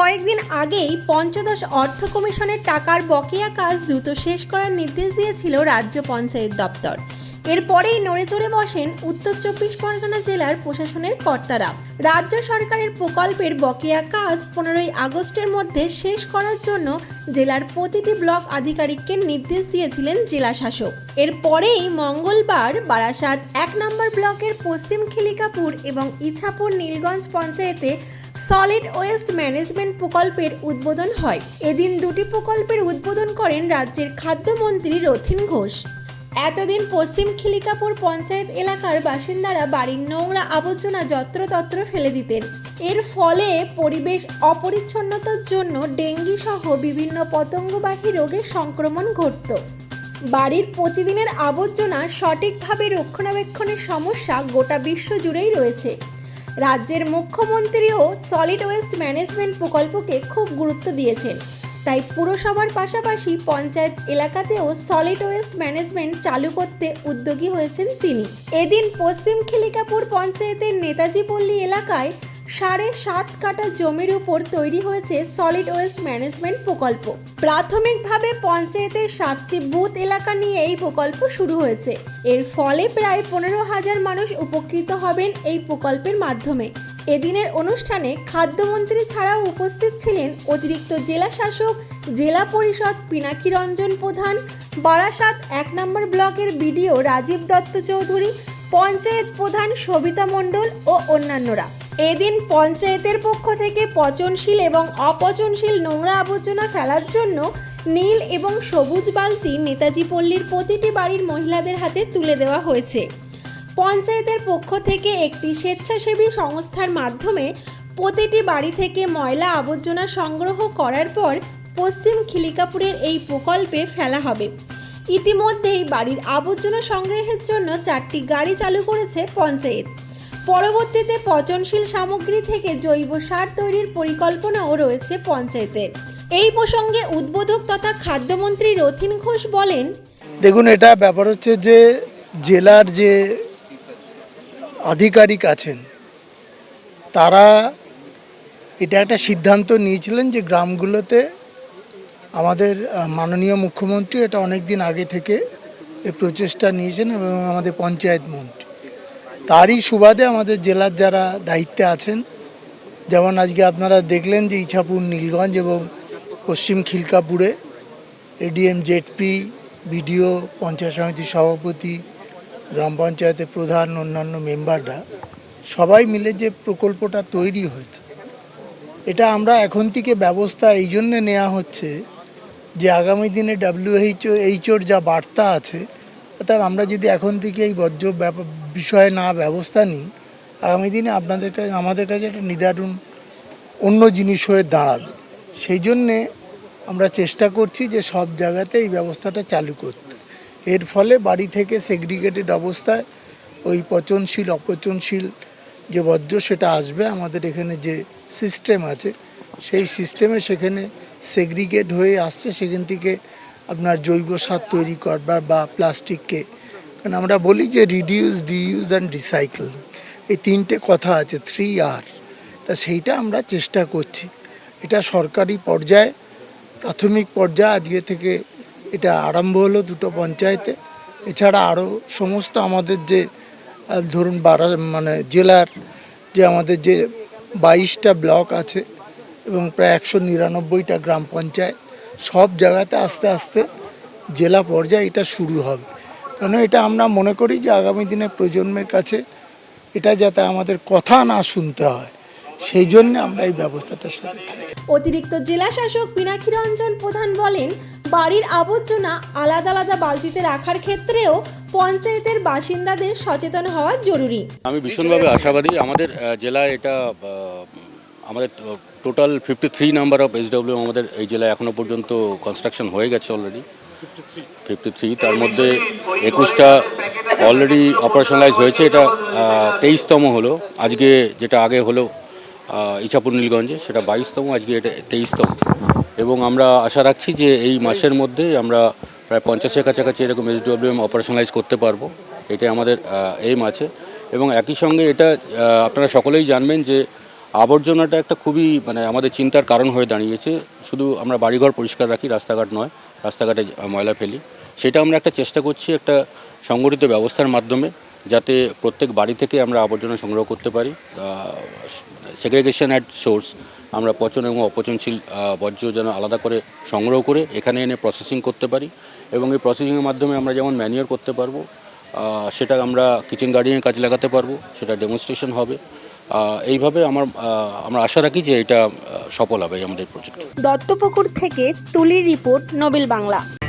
কয়েকদিন আগেই পঞ্চদশ অর্থ কমিশনের টাকার বকেয়া কাজ দ্রুত শেষ করার নির্দেশ দিয়েছিল রাজ্য পঞ্চায়েত দপ্তর। এরপরেই নড়ে চড়ে বসেন উত্তর চব্বিশ পরগনা জেলার প্রশাসনের কর্তারা। রাজ্য সরকারের প্রকল্পের বকেয়া কাজ পনেরোই আগস্টের মধ্যে শেষ করার জন্য জেলার প্রতিটি ব্লক আধিকারিককে নির্দেশ দিয়েছিলেন জেলা শাসক এরপরেই মঙ্গলবার বারাসাত এক নম্বর ব্লকের পশ্চিম খিলিকাপুর এবং ইছাপুর নীলগঞ্জ পঞ্চায়েতে সলিড ওয়েস্ট ম্যানেজমেন্ট প্রকল্পের উদ্বোধন হয়। এদিন দুটি প্রকল্পের উদ্বোধন করেন রাজ্যের খাদ্যমন্ত্রী রথিন ঘোষ। এতদিন পশ্চিম খিলিকাপুর পঞ্চায়েত এলাকার বাসিন্দারা বাড়ির নোংরা আবর্জনা যত্রতত্র ফেলে দিতেন। এর ফলে পরিবেশ অপরিচ্ছন্নতার জন্য ডেঙ্গি সহ বিভিন্ন পতঙ্গবাহী রোগের সংক্রমণ ঘটত। বাড়ির প্রতিদিনের আবর্জনা সঠিকভাবে রক্ষণাবেক্ষণের সমস্যা গোটা বিশ্ব জুড়েই রয়েছে। রাজ্যের মুখ্যমন্ত্রীও সলিড ওয়েস্ট ম্যানেজমেন্ট প্রকল্পকে খুব গুরুত্ব দিয়েছেন। তাই পুরসভার পাশাপাশি পঞ্চায়েত এলাকাতেও সলিড ওয়েস্ট ম্যানেজমেন্ট চালু করতে উদ্যোগী হয়েছেন তিনি। এদিন পশ্চিম খিলিকাপুর পঞ্চায়েতের নেতাজি পল্লী এলাকায় সাড়ে সাত কাটা জমির উপর তৈরি হয়েছে সলিড ওয়েস্ট ম্যানেজমেন্ট প্রকল্প। প্রাথমিকভাবে পঞ্চায়েতের সাতটি বুথ এলাকা নিয়ে এই প্রকল্প শুরু হয়েছে। এর ফলে প্রায় পনেরো হাজার মানুষ উপকৃত হবেন এই প্রকল্পের মাধ্যমে। এদিনের অনুষ্ঠানে খাদ্যমন্ত্রী ছাড়াও উপস্থিত ছিলেন অতিরিক্ত জেলা শাসক, জেলা পরিষদ পিনাকি রঞ্জন প্রধান, বারাসাত এক নম্বর ব্লকের বিডিও রাজীব দত্ত চৌধুরী, পঞ্চায়েত প্রধান সবিতা মণ্ডল ও অন্যান্যরা। এদিন পঞ্চায়েতের পক্ষ থেকে পচনশীল এবং অপচনশীল নোংরা আবর্জনা ফেলার জন্য নীল এবং সবুজ বালতি নেতাজি পল্লীর প্রতিটি বাড়ির মহিলাদের হাতে তুলে দেওয়া হয়েছে। পঞ্চায়েতের পক্ষ থেকে একটি স্বেচ্ছাসেবী সংস্থার মাধ্যমে প্রতিটি বাড়ি থেকে ময়লা আবর্জনা সংগ্রহ করার পর পশ্চিম খিলিকাপুরের এই প্রকল্পে ফেলা হবে। ইতিমধ্যেই বাড়ির আবর্জনা সংগ্রহের জন্য চারটি গাড়ি চালু করেছে পঞ্চায়েত। পরবর্তীতে পচনশীল সামগ্রী থেকে জৈব সার তৈরির পরিকল্পনাও রয়েছে পঞ্চায়েতের। এই প্রসঙ্গে উদ্বোধক তথা খাদ্যমন্ত্রী রথিন ঘোষ বলেন, দেখুন, এটা ব্যাপার হচ্ছে যে জেলার যে আধিকারিক আছেন, তারা এটা একটা সিদ্ধান্ত নিয়েছিলেন যে গ্রামগুলোতে আমাদের মাননীয় মুখ্যমন্ত্রী এটা অনেক দিন আগে থেকে এই প্রচেষ্টা নিয়েছেন এবং আমাদের পঞ্চায়েত মন্ত্রী। তারই সুবাদে আমাদের জেলার যারা দায়িত্বে আছেন, যেমন আজকে আপনারা দেখলেন যে ইছাপুর, নীলগঞ্জ এবং পশ্চিম খিলকাপুরে এডিএম, জেডপি, বিডিও, পঞ্চায়েত সমিতির সভাপতি, গ্রাম পঞ্চায়েতের প্রধান, অন্যান্য মেম্বাররা সবাই মিলে যে প্রকল্পটা তৈরি হয়েছে, এটা আমরা এখন থেকে ব্যবস্থা এই জন্যে নেওয়া হচ্ছে যে আগামী দিনে ডাব্লিউএইচও এইচওর যা বার্তা আছে, অর্থাৎ আমরা যদি এখন থেকে এই বর্জ্য বিষয়ে না ব্যবস্থা নিই আগামী দিনে আপনাদের কাছে, আমাদের কাছে একটা নিদারুণ অন্য জিনিস হয়ে দাঁড়াবে। সেই জন্যে আমরা চেষ্টা করছি যে সব জায়গাতে এই ব্যবস্থাটা চালু করতে। এর ফলে বাড়ি থেকে সেগ্রিগেটেড অবস্থায় ওই পচনশীল, অপচনশীল যে বর্জ্য সেটা আসবে। আমাদের এখানে যে সিস্টেম আছে, সেই সিস্টেমে সেখানে সেগ্রিগেট হয়ে আসছে। সেখান থেকে আপনার জৈব সার তৈরি করবার বা প্লাস্টিককে কারণ আমরা বলি যে রিডিউস ডিইউজ অ্যান্ড রিসাইকেল এই তিনটে কথা আছে থ্রি আর তা সেইটা আমরা চেষ্টা করছি। এটা সরকারি পর্যায়ে, প্রাথমিক পর্যায়ে আজকে থেকে এটা আরম্ভ হলো দুটো পঞ্চায়েতে। এছাড়া আরও সমস্ত আমাদের যে ধরুন বারা মানে জেলার যে আমাদের যে বাইশটা ব্লক আছে এবং প্রায় একশো নিরানব্বইটা গ্রাম পঞ্চায়েত, সব জায়গাতে আস্তে আস্তে জেলা পর্যায়ে এটা শুরু হবে। কেন এটা আমরা মনে করি যে আগামী দিনে প্রজন্মের কাছে এটা যাতে আমাদের কথা না শুনতে হয় সেই জন্য আমরা এই ব্যবস্থাটার সাথে থাকি। অতিরিক্ত জেলা শাসক পিনাকি রঞ্জন প্রধান বলেন বাড়ির আবর্জনা আলাদা আলাদা বালতিতে রাখার ক্ষেত্রেও পঞ্চায়েতের বাসিন্দাদের সচেতন হওয়া জরুরি। আমি ভীষণভাবে আশাবাদী আমাদের জেলায় এটা আমাদের total fifty three number of HW আমাদের এই জেলায় এখনও পর্যন্ত কনস্ট্রাকশন হয়ে গেছে অলরেডি ফিফটি থ্রি, তার মধ্যে একুশটা অলরেডি অপারেশনালাইজ হয়েছে, এটা তেইশতম হলো। আজকে যেটা আগে হলো ইছাপুর নীলগঞ্জে, সেটা বাইশতম, আজকে এটা তেইশতম। এবং আমরা আশা রাখছি যে এই মাসের মধ্যে আমরা প্রায় পঞ্চাশের কাছাকাছি এরকম এইচডব্লিউএম অপারেশনালাইজ করতে পারব। এটাই আমাদের এইম আছে। এবং একই সঙ্গে এটা আপনারা সকলেই জানবেন যে আবর্জনাটা একটা খুবই মানে আমাদের চিন্তার কারণ হয়ে দাঁড়িয়েছে। শুধু আমরা বাড়িঘর পরিষ্কার রাখি, রাস্তাঘাট নয়। রাস্তাঘাটে ময়লা ফেলি। সেটা আমরা একটা চেষ্টা করছি একটা সংগঠিত ব্যবস্থার মাধ্যমে যাতে প্রত্যেক বাড়ি থেকে আমরা আবর্জনা সংগ্রহ করতে পারি। সেগ্রেগেশন অ্যাট সোর্স আমরা পচন এবং অপচনশীল বর্জ্য যেন আলাদা করে সংগ্রহ করে এখানে এনে প্রসেসিং করতে পারি এবং এই প্রসেসিংয়ের মাধ্যমে আমরা যেমন ম্যানিওর করতে পারব সেটা আমরা কিচেন গার্ডেনের কাজে লাগাতে পারব, সেটা ডেমনস্ট্রেশন হবে। এইভাবে আমার আমরা আশা রাখি যে এটা সফল হবে আমাদের প্রজেক্ট দত্তপুকুর থেকে তুলির রিপোর্ট, নোবেল বাংলা।